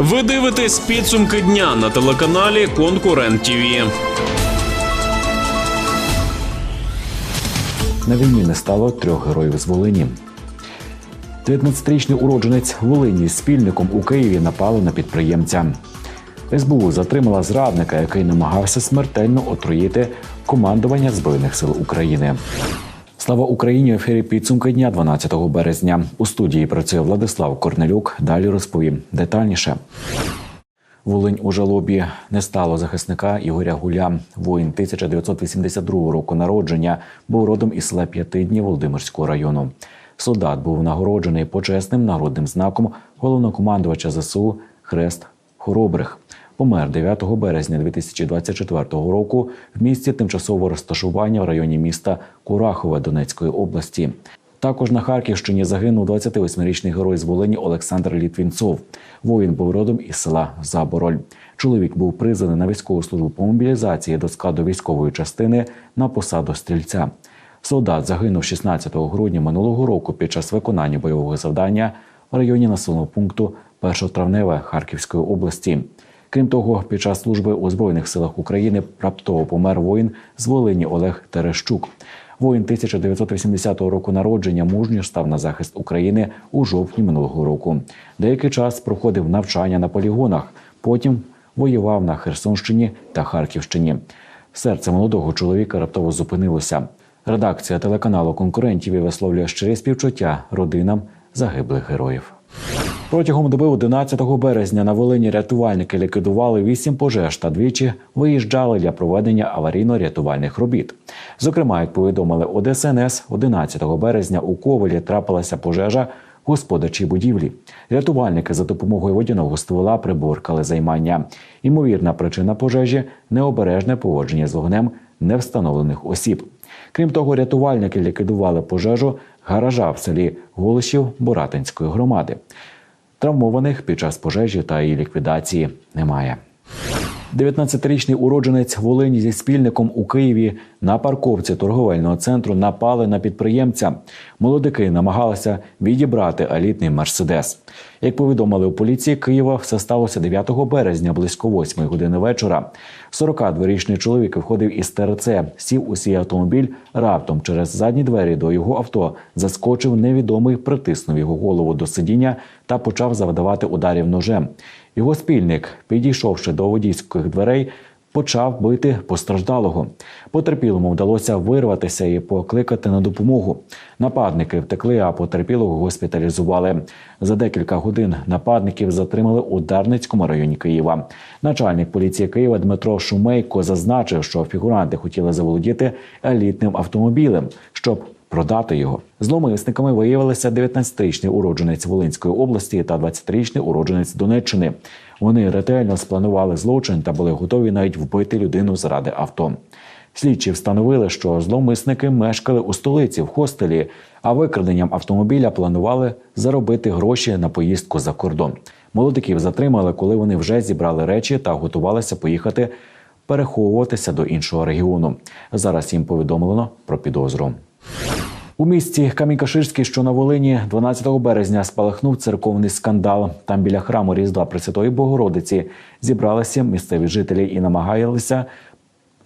Ви дивитесь підсумки дня на телеканалі Конкурент ТІВІ. На війні не стало трьох героїв з Волині. 19-річний уродженець Волині з спільником у Києві напали на підприємця. СБУ затримала зрадника, який намагався смертельно отруїти командування Збройних сил України. Слава Україні! В ефірі підсумки дня 12 березня. У студії працює Владислав Корнелюк. Далі розповім детальніше. Волинь у жалобі не стало захисника Ігоря Гуля. Воїн 1982 року народження був родом із села П'ятидні Володимирського району. Солдат був нагороджений почесним нагородним знаком головнокомандувача ЗСУ Хрест Хоробрих. Помер 9 березня 2024 року в місті тимчасового розташування в районі міста Курахове Донецької області. Також на Харківщині загинув 28-річний герой з Волині Олександр Літвінцов. Воїн був родом із села Забороль. Чоловік був призваний на військову службу по мобілізації до складу військової частини на посаду стрільця. Солдат загинув 16 грудня минулого року під час виконання бойового завдання в районі населеного пункту Першотравневе Харківської області. Крім того, під час служби у Збройних силах України раптово помер воїн з Волині Олег Терещук. Воїн 1980 року народження мужньо став на захист України у жовтні минулого року. Деякий час проходив навчання на полігонах. Потім воював на Херсонщині та Харківщині. Серце молодого чоловіка раптово зупинилося. Редакція телеканалу конкурентів і висловлює щирі співчуття родинам загиблих героїв. Протягом доби 11 березня на Волині рятувальники ліквідували вісім пожеж та двічі виїжджали для проведення аварійно-рятувальних робіт. Зокрема, як повідомили ОДСНС, 11 березня у Ковелі трапилася пожежа господарчій будівлі. Рятувальники за допомогою водяного ствола приборкали займання. Імовірна причина пожежі необережне поводження з вогнем невстановлених осіб. Крім того, рятувальники ліквідували пожежу гаража в селі Голишів Боратинської громади. Травмованих під час пожежі та її ліквідації немає. 19-річний уродженець Волині зі спільником у Києві на парковці торговельного центру напали на підприємця. Молодики намагалися відібрати елітний мерседес. Як повідомили у поліції Києва, все сталося 9 березня близько 8 години вечора. 42-річний чоловік виходив із ТРЦ, сів у свій автомобіль. Раптом через задні двері до його авто заскочив невідомий, притиснув його голову до сидіння та почав завдавати ударів ножем. Його спільник, підійшовши до водійських дверей, почав бити постраждалого. Потерпілому вдалося вирватися і покликати на допомогу. Нападники втекли, а потерпілого госпіталізували. За декілька годин нападників затримали у Дарницькому районі Києва. Начальник поліції Києва Дмитро Шумейко зазначив, що фігуранти хотіли заволодіти елітним автомобілем, щоб продати його. Зловмисниками виявилися 19-річний уродженець Волинської області та 20-річний уродженець Донеччини. Вони ретельно спланували злочин та були готові навіть вбити людину заради авто. Слідчі встановили, що зловмисники мешкали у столиці в хостелі, а викраденням автомобіля планували заробити гроші на поїздку за кордон. Молодиків затримали, коли вони вже зібрали речі та готувалися поїхати переховуватися до іншого регіону. Зараз їм повідомлено про підозру. У місті Камінь-Каширський, що на Волині, 12 березня спалахнув церковний скандал. Там біля храму Різдва Пресвятої Богородиці зібралися місцеві жителі і намагалися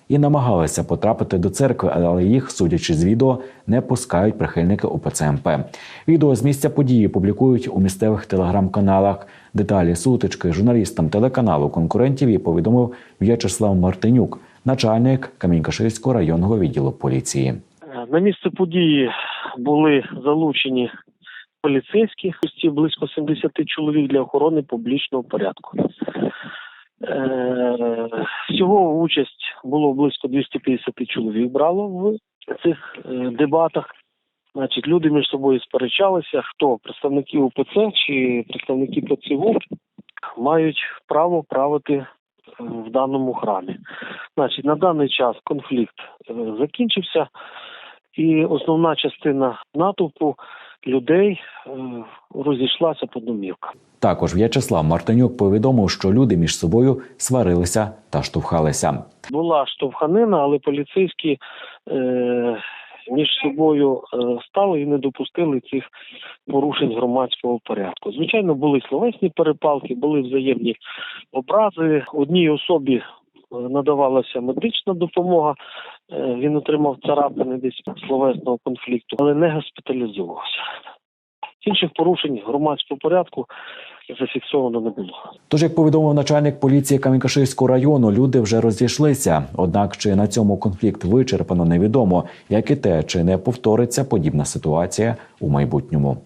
і намагалися потрапити до церкви, але їх, судячи з відео, не пускають прихильники УПЦ МП. Відео з місця події публікують у місцевих телеграм-каналах. Деталі сутички журналістам телеканалу конкурентів і повідомив В'ячеслав Мартинюк, начальник Камінь-Каширського районного відділу поліції. На місце події були залучені поліцейські, близько 70 чоловік для охорони публічного порядку. Е, Всього участь було близько 250 чоловік брало в цих е, дебатах. Значить, люди між собою сперечалися, хто представники УПЦ чи представники ПЦУ мають право правити е, в даному храмі. Значить, на даний час конфлікт закінчився, і основна частина натовпу людей е, розійшлася по домівкам. Також В'ячеслав Мартинюк повідомив, що люди між собою сварилися та штовхалися. Була штовханина, але поліцейські е, між собою е, стали і не допустили цих порушень громадського порядку. Звичайно, були словесні перепалки, були взаємні образи. Одній особі надавалася медична допомога. Е, Він отримав царапини десь словесного конфлікту, але не госпіталізувався. Інших порушень громадського порядку зафіксовано не було. Тож, як повідомив начальник поліції Камінкаширського району, люди вже розійшлися. Однак, чи на цьому конфлікт вичерпано, невідомо, як і те, чи не повториться подібна ситуація у майбутньому.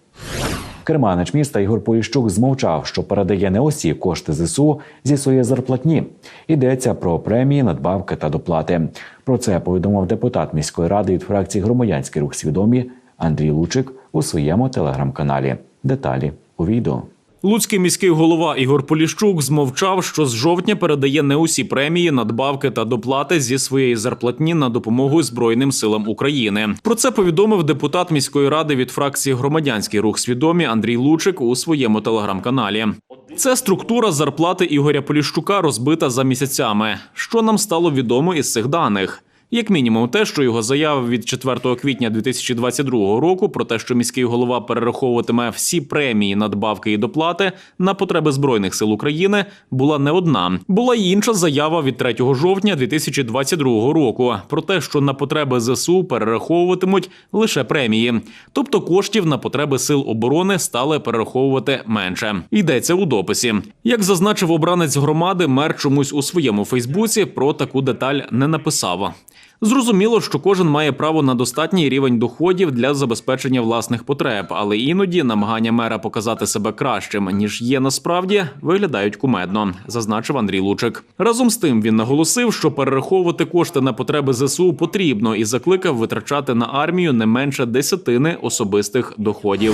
Керманич міста Ігор Поліщук змовчав, що передає не усі кошти ЗСУ зі своєї зарплатні. Йдеться про премії, надбавки та доплати. Про це повідомив депутат міської ради від фракції Громадянський рух свідомі Андрій Лучик у своєму телеграм-каналі. Деталі у відео. Луцький міський голова Ігор Поліщук змовчав, що з жовтня передає не усі премії, надбавки та доплати зі своєї зарплатні на допомогу Збройним силам України. Про це повідомив депутат міської ради від фракції Громадянський рух свідомі Андрій Лучик у своєму телеграм-каналі. Це структура зарплати Ігоря Поліщука розбита за місяцями. Що нам стало відомо із цих даних? Як мінімум, те, що його заява від 4 квітня 2022 року про те, що міський голова перераховуватиме всі премії, надбавки і доплати на потреби збройних сил України, була не одна. Була й інша заява від 3 жовтня 2022 року про те, що на потреби ЗСУ перераховуватимуть лише премії, тобто коштів на потреби сил оборони стали перераховувати менше. Йдеться у дописі. Як зазначив обранець громади, мер чомусь у своєму Фейсбуці про таку деталь не написав. Зрозуміло, що кожен має право на достатній рівень доходів для забезпечення власних потреб, але іноді намагання мера показати себе кращим ніж є насправді, виглядають кумедно, зазначив Андрій Лучик. Разом з тим він наголосив, що перераховувати кошти на потреби ЗСУ потрібно і закликав витрачати на армію не менше десятини особистих доходів.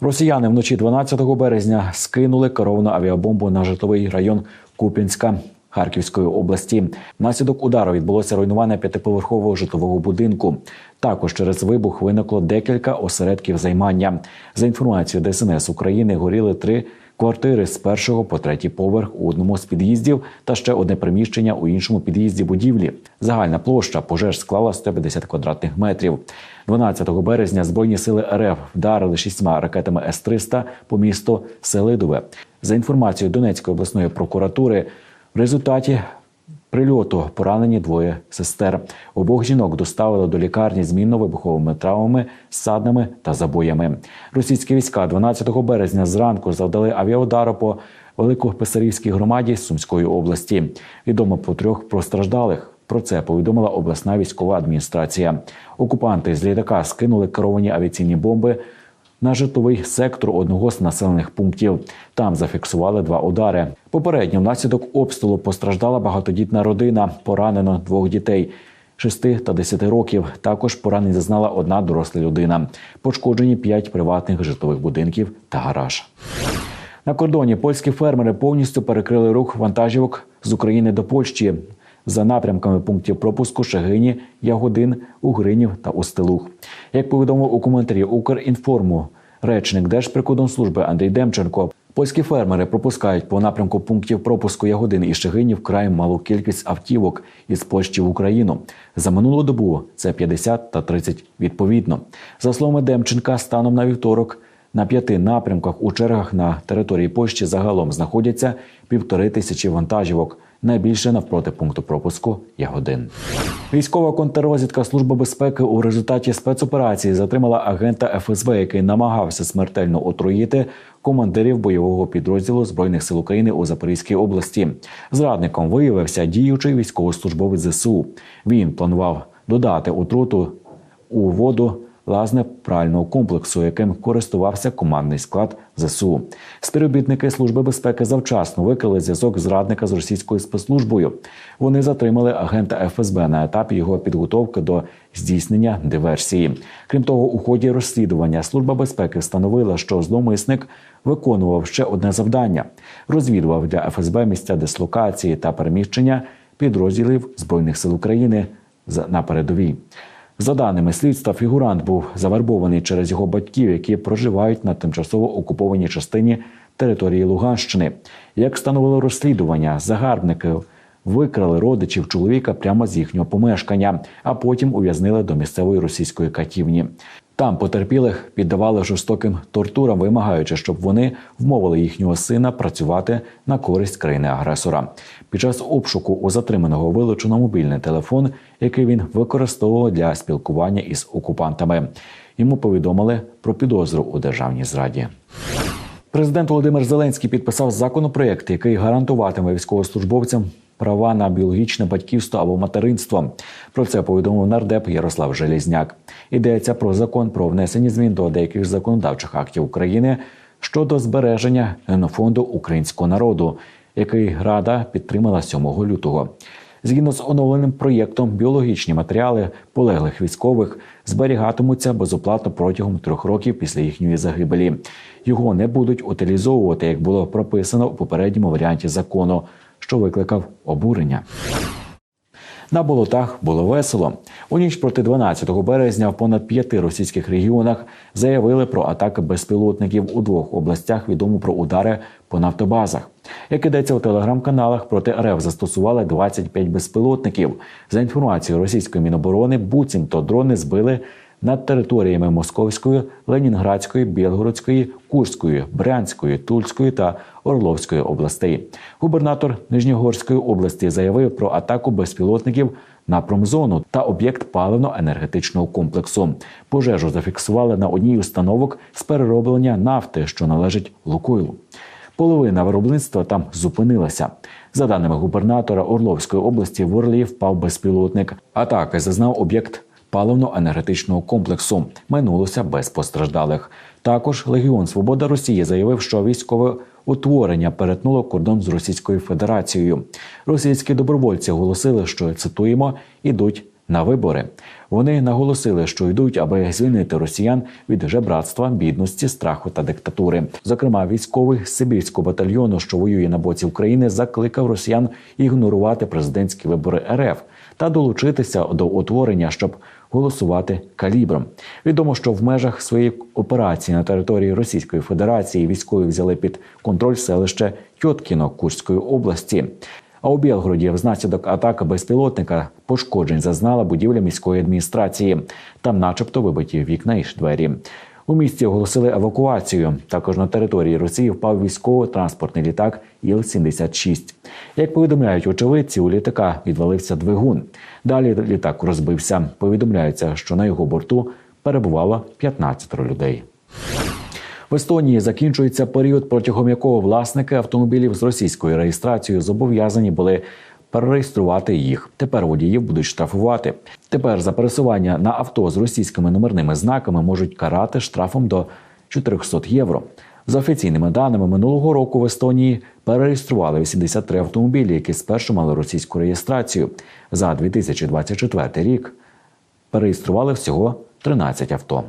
Росіяни вночі 12 березня скинули керовану авіабомбу на житловий район Куп'янська. Харківської області внаслідок удару відбулося руйнування п'ятиповерхового житлового будинку. Також через вибух виникло декілька осередків займання. За інформацією ДСНС України горіли три квартири з першого по третій поверх у одному з під'їздів та ще одне приміщення у іншому під'їзді будівлі. Загальна площа пожеж склала 150 квадратних метрів. 12 березня збройні сили РФ вдарили шістьма ракетами С-300 по місту Селидове. За інформацією Донецької обласної прокуратури, в результаті прильоту поранені двоє сестер. Обох жінок доставили до лікарні з мінно-вибуховими травмами, ссаднами та забоями. Російські війська 12 березня зранку завдали авіаудару по Великописарівській громаді Сумської області. Відомо про трьох постраждалих. Про це повідомила обласна військова адміністрація. Окупанти з літака скинули керовані авіаційні бомби на житловий сектор одного з населених пунктів. Там зафіксували два удари. Попередньо внаслідок обстрілу постраждала багатодітна родина, поранено двох дітей. 6 та 10 років також поранень зазнала одна доросла людина. Пошкоджені п'ять приватних житлових будинків та гараж. На кордоні польські фермери повністю перекрили рух вантажівок з України до Польщі за напрямками пунктів пропуску Шегині, Ягодин, Угринів та Устилух. Як повідомив у коментарі Укрінформу речник Держприкордонслужби Андрій Демченко, польські фермери пропускають по напрямку пунктів пропуску Ягодин і Шегині вкрай малу кількість автівок із Польщі в Україну. За минулу добу це 50 та 30 відповідно. За словами Демченка, станом на вівторок. На п'яти напрямках у чергах на території Польщі загалом знаходяться півтори тисячі вантажівок. Найбільше навпроти пункту пропуску Ягодин. Військова контррозвідка Служби безпеки у результаті спецоперації затримала агента ФСБ, який намагався смертельно отруїти командирів бойового підрозділу збройних сил України у Запорізькій області. Зрадником виявився діючий військовослужбовець ЗСУ. Він планував додати отруту у воду лазне прального комплексу, яким користувався командний склад ЗСУ. Співробітники служби безпеки завчасно викрили зв'язок зрадника з російською спецслужбою. Вони затримали агента ФСБ на етапі його підготовки до здійснення диверсії. Крім того, у ході розслідування служба безпеки встановила, що зловмисник виконував ще одне завдання: розвідував для ФСБ місця дислокації та переміщення підрозділів збройних сил України на передовій. За даними слідства, фігурант був завербований через його батьків, які проживають на тимчасово окупованій частині території Луганщини. Як встановило розслідування, загарбники викрали родичів чоловіка прямо з їхнього помешкання, а потім ув'язнили до місцевої російської катівні. Там потерпілих піддавали жорстоким тортурам, вимагаючи, щоб вони вмовили їхнього сина працювати на користь країни-агресора. Під час обшуку у затриманого вилучено мобільний телефон, який він використовував для спілкування із окупантами. Йому повідомили про підозру у державній зраді. Президент Володимир Зеленський підписав законопроект, який гарантуватиме військовослужбовцям права на біологічне батьківство або материнство. Про це повідомив нардеп Ярослав Желізняк. Йдеться про закон про внесення змін до деяких законодавчих актів України щодо збереження генофонду українського народу, який Рада підтримала 7 лютого. Згідно з оновленим проєктом, біологічні матеріали полеглих військових зберігатимуться безоплатно протягом трьох років після їхньої загибелі. Його не будуть утилізовувати, як було прописано у попередньому варіанті закону, що викликав обурення. На болотах було весело. У ніч проти 12 березня в понад п'яти російських регіонах заявили про атаки безпілотників у двох областях. Відомо про удари по нафтобазах. Як ідеться у телеграм-каналах, проти РФ застосували 25 безпілотників. За інформацією російської міноборони, буцімто дрони збили над територіями Московської, Ленінградської, Білгородської, Курської, Брянської, Тульської та Орловської областей. Губернатор Нижньогорської області заявив про атаку безпілотників на промзону та об'єкт паливно-енергетичного комплексу. Пожежу зафіксували на одній установок з перероблення нафти, що належить Лукойлу. Половина виробництва там зупинилася. За даними губернатора Орловської області, в Орлі впав безпілотник. Атаки зазнав об'єкт паливно-енергетичного комплексу. Минулося без постраждалих. Також Легіон Свобода Росії заявив, що військове утворення перетнуло кордон з Російською Федерацією. Російські добровольці оголосили, що цитуємо ідуть. На вибори вони наголосили, що йдуть, аби звільнити росіян від жебратства, бідності, страху та диктатури. Зокрема, військовий Сибірського батальйону, що воює на боці України, закликав росіян ігнорувати президентські вибори РФ та долучитися до утворення, щоб голосувати калібром. Відомо, що в межах своєї операції на території Російської Федерації військові взяли під контроль селище Тьоткіно Курської області. А у Білгороді внаслідок атаки безпілотника пошкоджень зазнала будівля міської адміністрації. Там, начебто, вибиті вікна і двері. У місті оголосили евакуацію. Також на території Росії впав військово-транспортний літак Іл-76. Як повідомляють очевидці, у літака відвалився двигун. Далі літак розбився. Повідомляється, що на його борту перебувало 15 людей. В Естонії закінчується період, протягом якого власники автомобілів з російською реєстрацією зобов'язані були перереєструвати їх. Тепер водіїв будуть штрафувати. Тепер за пересування на авто з російськими номерними знаками можуть карати штрафом до 400 євро. За офіційними даними минулого року в Естонії перереєстрували 83 автомобілі, які спершу мали російську реєстрацію. За 2024 рік перереєстрували всього 13 авто.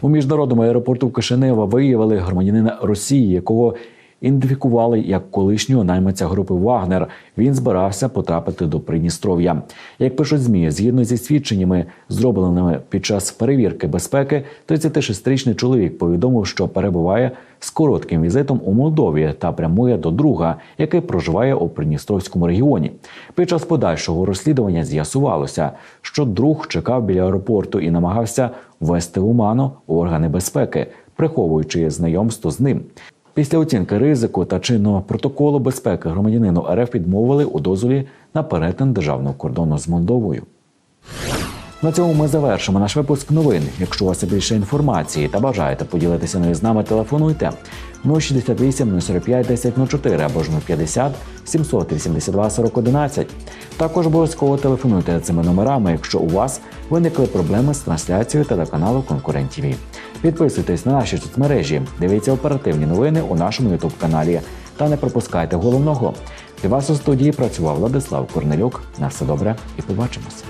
У міжнародному аеропорту Кишинева виявили громадянина Росії, якого ідентифікували як колишнього наймиця групи Вагнер. Він збирався потрапити до Придністров'я. Як пишуть змі, згідно зі свідченнями, зробленими під час перевірки безпеки, 36-річний чоловік повідомив, що перебуває з коротким візитом у Молдові та прямує до друга, який проживає у Придністровському регіоні. Під час подальшого розслідування з'ясувалося, що друг чекав біля аеропорту і намагався ввести в оману органи безпеки, приховуючи знайомство з ним. Після оцінки ризику та чинного протоколу безпеки громадянину РФ відмовили у дозволі на перетин державного кордону з Молдовою. На цьому ми завершимо наш випуск новин. Якщо у вас більше інформації та бажаєте поділитися нею з нами, телефонуйте 068 045 1004 або ж 050 782 4011. Також обов'язково телефонуйте цими номерами, якщо у вас виникли проблеми з трансляцією телеканалу Конкурент ТВ. Підписуйтесь на наші соцмережі, дивіться оперативні новини у нашому ютуб каналі та не пропускайте головного. Для вас у студії працював Владислав Корнелюк. На все добре і побачимось.